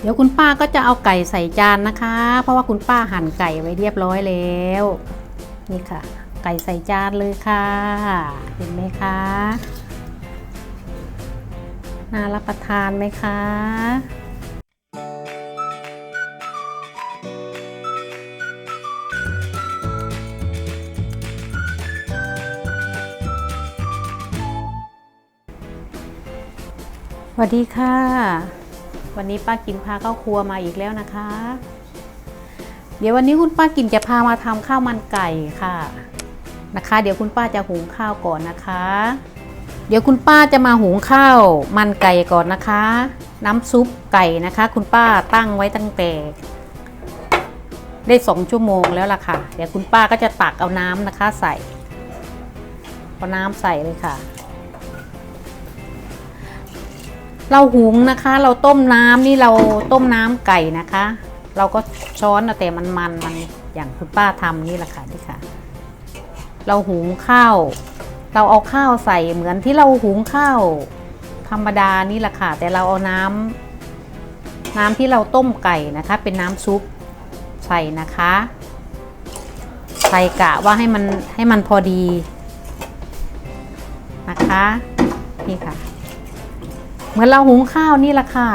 เดี๋ยวคุณป้าก็จะเอาไก่ใส่จานนะคะ เพราะว่าคุณป้าหั่นไก่ไว้เรียบร้อยแล้ว นี่ค่ะ ไก่ใส่จานเลยค่ะ เห็นไหมคะน่ารับประทานไหมคะสวัสดีค่ะ วันนี้ป้ากินพาเข้าครัวมาอีกแล้วนะคะ เดี๋ยววันนี้คุณป้ากินจะพามาทำข้าวมันไก่ค่ะนะคะ เดี๋ยวคุณป้าจะหุงข้าวก่อนนะคะ เดี๋ยวคุณป้าจะมาหุงข้าวมันไก่ก่อนนะคะ น้ำซุปไก่นะคะ คุณป้าตั้งไว้ตั้งแต่ได้สองชั่วโมงแล้วล่ะค่ะ เดี๋ยวคุณป้าก็จะตักเอาน้ำนะคะ ใส่เอาน้ำใส่เลยค่ะ เราหุงนะคะ เราต้มน้ำนี่เราต้มน้ำไก่นะคะ เราก็ช้อนแต่มันมันมันอย่างคุณป้าทำนี่แหละค่ะนี่ค่ะ เราหุงข้าว เราเอาข้าวใส่เหมือนที่เราหุงข้าวธรรมดานี่แหละค่ะ แต่เราเอาน้ำน้ำที่เราต้มไก่นะคะ เป็นน้ำซุปใส่นะคะ ใส่กะว่าให้มันให้มันพอดีนะคะ นี่ค่ะ เหมือนเราหุงข้าวนี่แหละค่ะ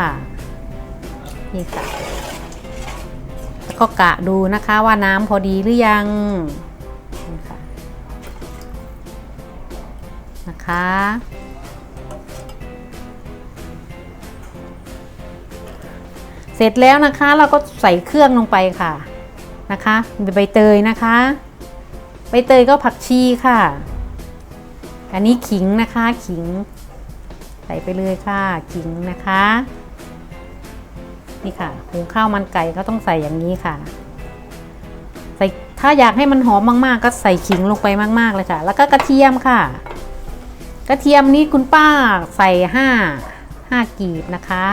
นี่ค่ะแล้วก็กะดูนะคะว่าน้ำพอดีหรือยังนี่ค่ะนะคะเสร็จแล้วนะคะเราก็ใส่เครื่องลงไปค่ะนะคะมีใบเตยนะคะ ใบเตยก็ผักชีค่ะ อันนี้ขิงนะคะขิง ส่ไปเลยค่ะขิงนะคะ นี่ค่ะหุงข้าวมันไก่ก็ต้องใส่อย่างนี้ค่ะ ใส่ถ้าอยากให้มันหอมมากๆ ก็ใส่ขิงลงไปมากๆเลยค่ะ แล้วก็กระเทียมค่ะ กระเทียมนี้คุณป้าใส่ห้าห้ากีบนะคะ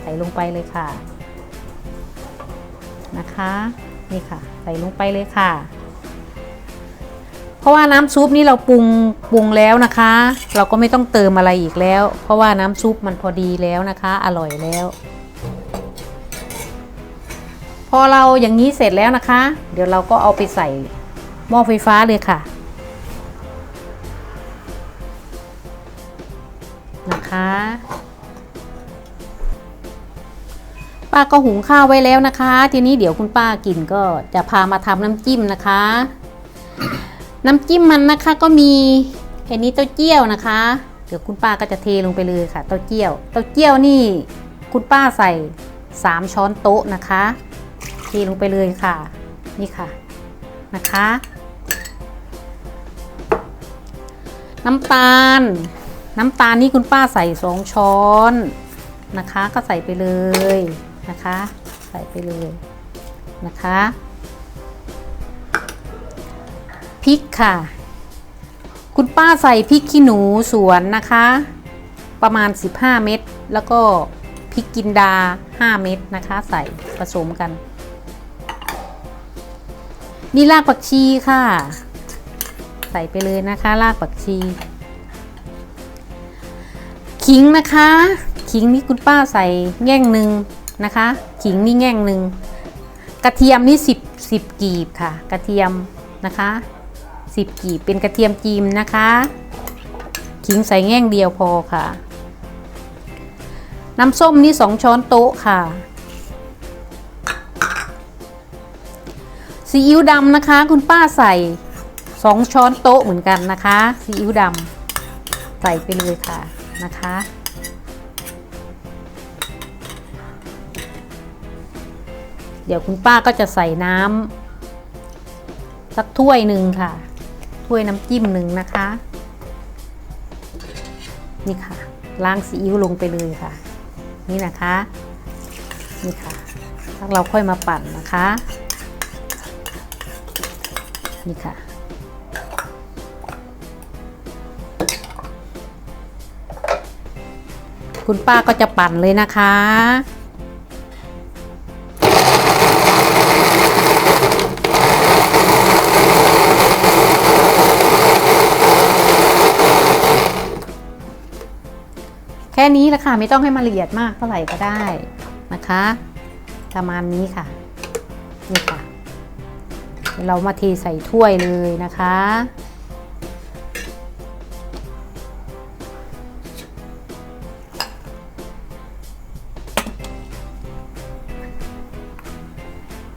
ใส่ลงไปเลยค่ะนะคะ นี่ค่ะ ใส่ลงไปเลยค่ะ เพราะว่าน้ำซุปนี่เราปรุงปรุงแล้วนะคะ เราก็ไม่ต้องเติมอะไรอีกแล้ว เพราะว่าน้ำซุปมันพอดีแล้วนะคะ อร่อยแล้ว พอเราอย่างนี้เสร็จแล้วนะคะ เดี๋ยวเราก็เอาไปใส่หม้อไฟฟ้าเลยค่ะนะคะป้าก็หุงข้าวไว้แล้วนะคะ ทีนี้เดี๋ยวคุณป้ากินก็จะพามาทำน้ำจิ้มนะคะ น้ำจิ้มมันนะคะก็มีอันนี้เต้าเจี้ยวนะคะ เดี๋ยวคุณป้าก็จะเทลงไปเลยค่ะ เต้าเจี้ยว เต้าเจี้ยวนี่คุณป้าใส่ 3 ช้อนโต๊ะนะคะ เทลงไปเลยค่ะ นี่ค่ะนะคะ น้ำตาล น้ำตาลนี่คุณป้าใส่ 2 ช้อนนะคะ ก็ใส่ไปเลยนะคะ ใส่ไปเลยนะคะ ริกค่ะ คุณป้าใส่พริกขี้หนูสวนนะคะ ประมาณ 15 เม็ดแล้วก็พริกกินดา 5 เม็ดนะคะ ใส่ผสมกัน นี่รากผักชีค่ะ ใส่ไปเลยนะคะรากผักชี ขิงนะคะ ขิงนี่คุณป้าใส่แง่งหนึ่งนะคะ ขิงนี่แง่งหนึ่งกระเทียมนี่10 10กีบค่ะ กระเทียมนะคะ 10 กีบเป็นกระเทียมจีมนะคะขิงใส่แง่งเดียวพอค่ะ น้ำส้มนี่ 2 ช้อนโต๊ะค่ะซีอิ๊วดำนะคะ คุณป้าใส่ 2 ช้อนโต๊ะเหมือนกันนะคะซีอิ๊วดำใส่ไปเลยค่ะนะคะเดี๋ยวคุณป้าก็จะใส่น้ำสักถ้วยหนึ่งค่ะ ถ้วยน้ำจิ้มหนึ่งนะคะ นี่ค่ะล้างซีอิ๊วลงไปเลยค่ะ นี่นะคะนี่ค่ะแล้วเราค่อยมาปั่นนะคะ นี่ค่ะ คุณป้าก็จะปั่นเลยนะคะ นี้แหละค่ะ ไม่ต้องให้มันละเอียดมากเท่าไหร่ก็ได้นะคะ ประมาณนี้ค่ะ นี่ค่ะเดี๋ยวเรามาเทใส่ถ้วยเลยนะคะ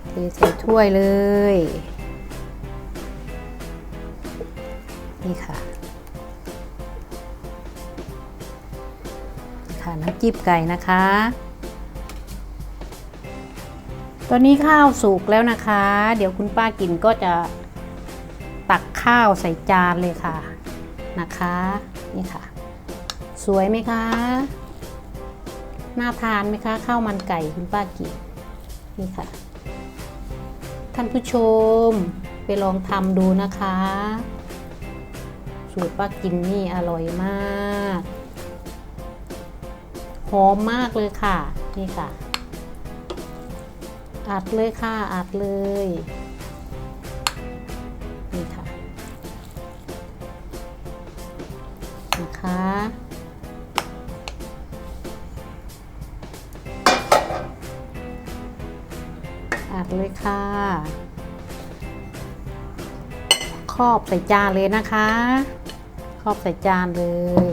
เทใส่ถ้วยเลย นี่ค่ะ ค่ะน้ำจิ้มไก่นะคะ ตอนนี้ข้าวสุกแล้วนะคะ เดี๋ยวคุณป้ากินก็จะตักข้าวใส่จานเลยค่ะนะคะนี่ค่ะ สวยไหมคะน่าทานไหมคะข้าวมันไก่คุณป้ากินนี่ค่ะ ท่านผู้ชมไปลองทำดูนะคะ สูตรป้ากินนี่อร่อยมาก หอมมากเลยค่ะ นี่ค่ะ อัดเลยค่ะ อัดเลย นี่ค่ะ นะคะอัดเลยค่ะ ครอบใส่จานเลยนะคะ ครอบใส่จานเลย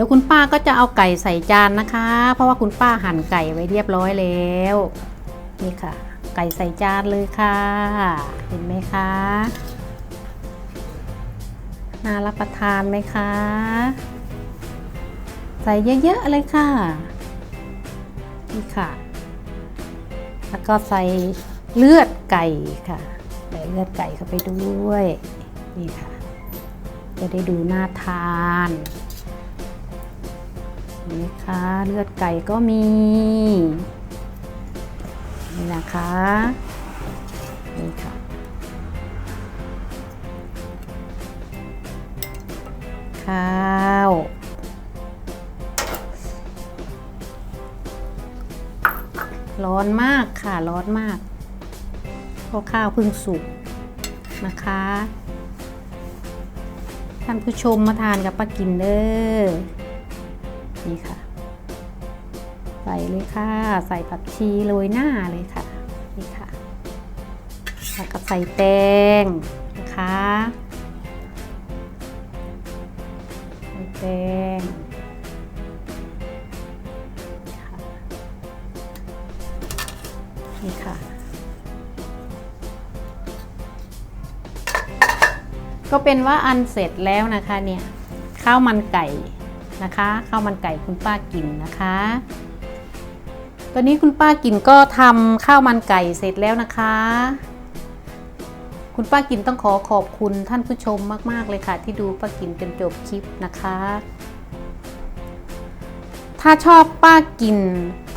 ดี๋ยวคุณป้าก็จะเอาไก่ใส่จานนะคะ เพราะว่าคุณป้าหั่นไก่ไว้เรียบร้อยแล้วนี่ค่ะ ไก่ใส่จานเลยค่ะ เห็นไหมคะน่ารับประทานไหมคะ ใส่เยอะๆเลยค่ะ นี่ค่ะ แล้วก็ใส่เลือดไก่ค่ะใส่เลือดไก่เข้าไปด้วย นี่ค่ะ จะได้ดูน่าทาน นี่ค่ะเลือดไก่ก็มีนี่นะคะนี่ค่ะข้าวร้อนมากค่ะร้อนมากเพราะข้าวเพิ่งสุกนะคะ ท่านผู้ชมมาทานกับป้ากินเด้อ นี่ค่ะ ใส่เลยค่ะ ใส่ผักชีโรยหน้าเลยค่ะนี่ค่ะแล้วก็ใส่แตงนะคะใส่แตงนี่ค่ะ ก็เป็นว่าอันเสร็จแล้วนะคะเนี่ย ข้าวมันไก่ นะคะข้าวมันไก่คุณป้ากินนะคะ ตอนนี้คุณป้ากินก็ทำข้าวมันไก่เสร็จแล้วนะคะ คุณป้ากินต้องขอขอบคุณท่านผู้ชมมาก ๆ เลยค่ะ ที่ดูป้ากินจนจบคลิปนะคะ ถ้าชอบป้ากิน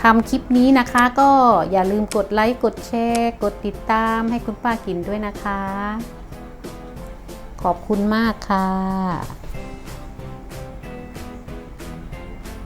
ทำคลิปนี้นะคะ ก็อย่าลืมกดไลค์กดแชร์ กดติดตามให้คุณป้ากินด้วยนะคะ ขอบคุณมากค่ะ